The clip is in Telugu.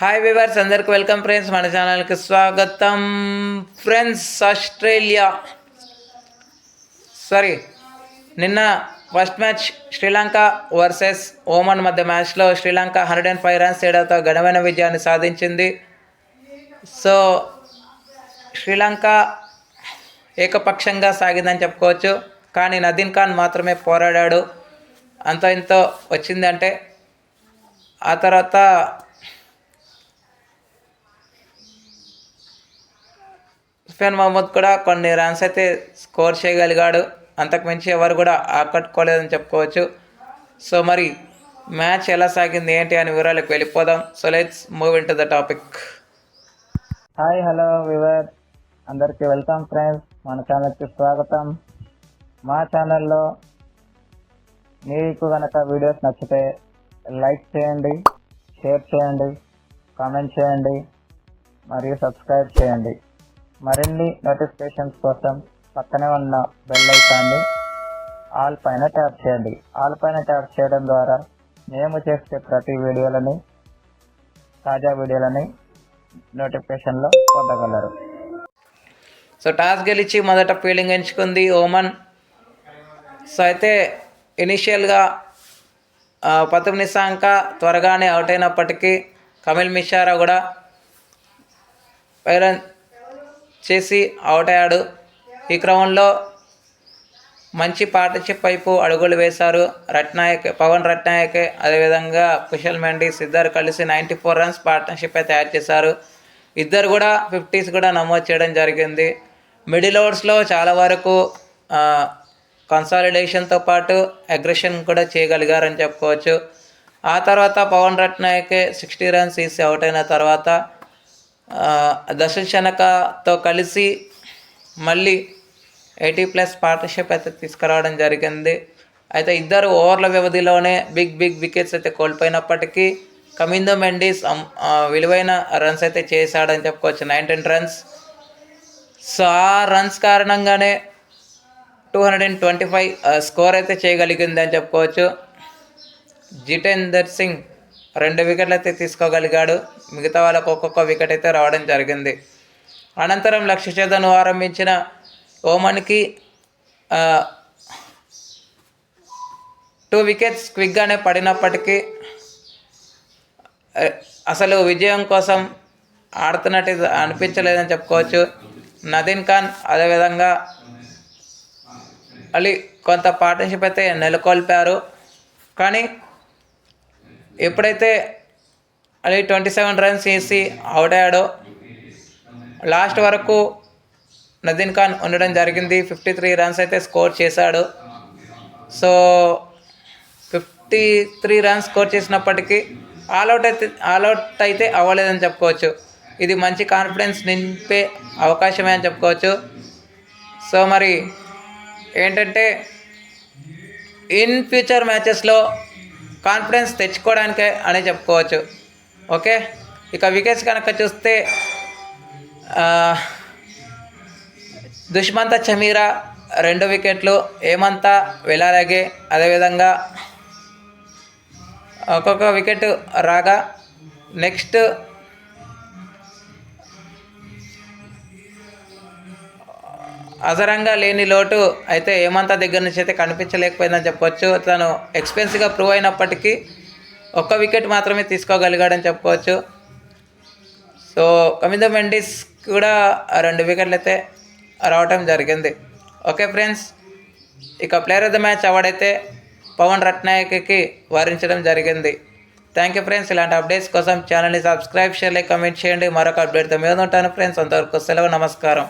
హాయ్ వివర్స్ అందరికి వెల్కమ్ ఫ్రెండ్స్ మన ఛానల్కి స్వాగతం. ఫ్రెండ్స్ ఆస్ట్రేలియా సారీ నిన్న first match Sri Lanka versus Oman మధ్య మ్యాచ్లో Sri Lanka hundred and five runs తేడాతో ఘనమైన విజయాన్ని సాధించింది. సో శ్రీలంక ఏకపక్షంగా సాగిందని చెప్పుకోవచ్చు. కానీ నదీన్ ఖాన్ మాత్రమే పోరాడాడు. అంత ఇంతో వచ్చిందంటే ఆ తర్వాత సుఫియాన్ మహమ్మద్ కూడా కొన్ని రన్స్ అయితే స్కోర్ చేయగలిగాడు. అంతకుమించి ఎవరు కూడా ఆకట్టుకోలేదని చెప్పుకోవచ్చు. సో మరి మ్యాచ్ ఎలా సాగింది ఏంటి అని వివరాలకు వెళ్ళిపోదాం. So let's move in to the topic hi hello viewer అందరికీ వెల్కమ్ ఫ్రెండ్స్ మన ఛానల్కి స్వాగతం. మా ఛానల్లో మీకు కనుక వీడియోస్ నచ్చితే లైక్ చేయండి షేర్ చేయండి కామెంట్ చేయండి మరియు సబ్స్క్రైబ్ చేయండి. మరిన్ని నోటిఫికేషన్స్ కోసం పక్కనే ఉన్న బెల్ ఐకాన్ని ఆల్ పైన ట్యాప్ చేయండి. ఆల్ పైన ట్యాప్ చేయడం ద్వారా మేము చేసే ప్రతి వీడియోలని తాజా వీడియోలని నోటిఫికేషన్లో పొందగలరు. సో టాస్ గెలిచి మొదట ఫీల్డింగ్ ఎంచుకుంది ఓమన్. సో అయితే ఇనిషియల్గా పతుమ్ నిశాంక త్వరగానే అవుట్ అయినప్పటికీ కమిల్ మిషారా కూడా పైరన్ చేసి అవుట్ అయ్యాడు ఈ క్రమంలో మంచి పార్ట్నర్షిప్ వైపు అడుగులు వేశారు. రట్నాయక్ పవన్ రట్నాయక్ అదేవిధంగా కుశల్ మెండీస్ ఇద్దరు కలిసి నైంటీ ఫోర్ రన్స్ పార్ట్నర్షిప్ తయారు చేశారు. ఇద్దరు కూడా ఫిఫ్టీస్ కూడా నమోదు చేయడం జరిగింది. మిడిల్ ఓవర్స్లో చాలా వరకు కన్సాలిడేషన్తో పాటు అగ్రెషన్ కూడా చేయగలిగారని చెప్పుకోవచ్చు. ఆ తర్వాత పవన్ రట్నాయక్ సిక్స్టీ రన్స్ తీసి అవుట్ అయిన తర్వాత దశశనకతో కలిసి మళ్ళీ ఎయిటీ ప్లస్ పార్ట్నర్షిప్ అయితే తీసుకురావడం జరిగింది. అయితే ఇద్దరు ఓవర్ల వ్యవధిలోనే బిగ్ బిగ్ వికెట్స్ అయితే కోల్పోయినప్పటికీ కమిందో మెండీస్ విలువైన రన్స్ అయితే చేశాడని చెప్పుకోవచ్చు. Nineteen runs. సో ఆ రన్స్ కారణంగానే two hundred and twenty five score అయితే చేయగలిగింది అని చెప్పుకోవచ్చు. జితేందర్ సింగ్ రెండు వికెట్లు అయితే తీసుకోగలిగాడు. మిగతా వాళ్ళకు ఒక్కొక్క వికెట్ అయితే రావడం జరిగింది. అనంతరం లక్ష్యచేతను ఆరంభించిన ఓమన్కి టూ వికెట్స్ క్విక్గానే పడినప్పటికీ అసలు విజయం కోసం ఆడుతున్నట్టు అనిపించలేదని చెప్పుకోవచ్చు. నదీన్ ఖాన్ అదేవిధంగా మళ్ళీ కొంత పార్ట్నర్షిప్ అయితే నెలకొల్పారు. కానీ ఎప్పుడైతే అది ట్వంటీ సెవెన్ రన్స్ వేసి అవుట్ అయ్యాడో లాస్ట్ వరకు నదీన్ ఖాన్ ఉండడం జరిగింది. ఫిఫ్టీ త్రీ రన్స్ అయితే స్కోర్ చేశాడు. So fifty three runs score చేసినప్పటికీ ఆల్అవుట్ అయితే ఆల్అవుట్ అయితే అవ్వలేదని చెప్పుకోవచ్చు. ఇది మంచి కాన్ఫిడెన్స్ నింపే అవకాశమే అని చెప్పుకోవచ్చు. సో మరి ఏంటంటే ఇన్ ఫ్యూచర్ మ్యాచెస్లో కాన్ఫిడెన్స్ తెచ్చుకోవడానికే అని చెప్పుకోవచ్చు. ఓకే? ఇక వికెట్స్ కనుక చూస్తే దుష్మంత చమీరా రెండు వికెట్లు ఏమంత వెళ్ళాలగే అదేవిధంగా ఒక్కొక్క వికెట్ రాగా నెక్స్ట్ అదరంగా లేని లోటు అయితే ఏమంతా దగ్గర నుంచి అయితే కనిపించలేకపోయిందని చెప్పొచ్చు. తను ఎక్స్పెన్సివ్గా ప్రూవ్ అయినప్పటికీ ఒక్క వికెట్ మాత్రమే తీసుకోగలిగాడని చెప్పుకోవచ్చు సో కమిద మెండిస్ కూడా రెండు వికెట్లు అయితే రావటం జరిగింది. ఓకే ఫ్రెండ్స్ ఇక ప్లేయర్ ఆఫ్ ద మ్యాచ్ అవార్డైతే పవన్ రట్నాయక్కి వరించడం జరిగింది. థ్యాంక్ యూ ఫ్రెండ్స్ ఇలాంటి అప్డేట్స్ కోసం ఛానల్ని సబ్స్క్రైబ్ చేయాలి కమెంట్ చేయండి. మరొక అప్డేట్తో మీద ఉంటాను ఫ్రెండ్స్ అంతవరకు సెలవు నమస్కారం.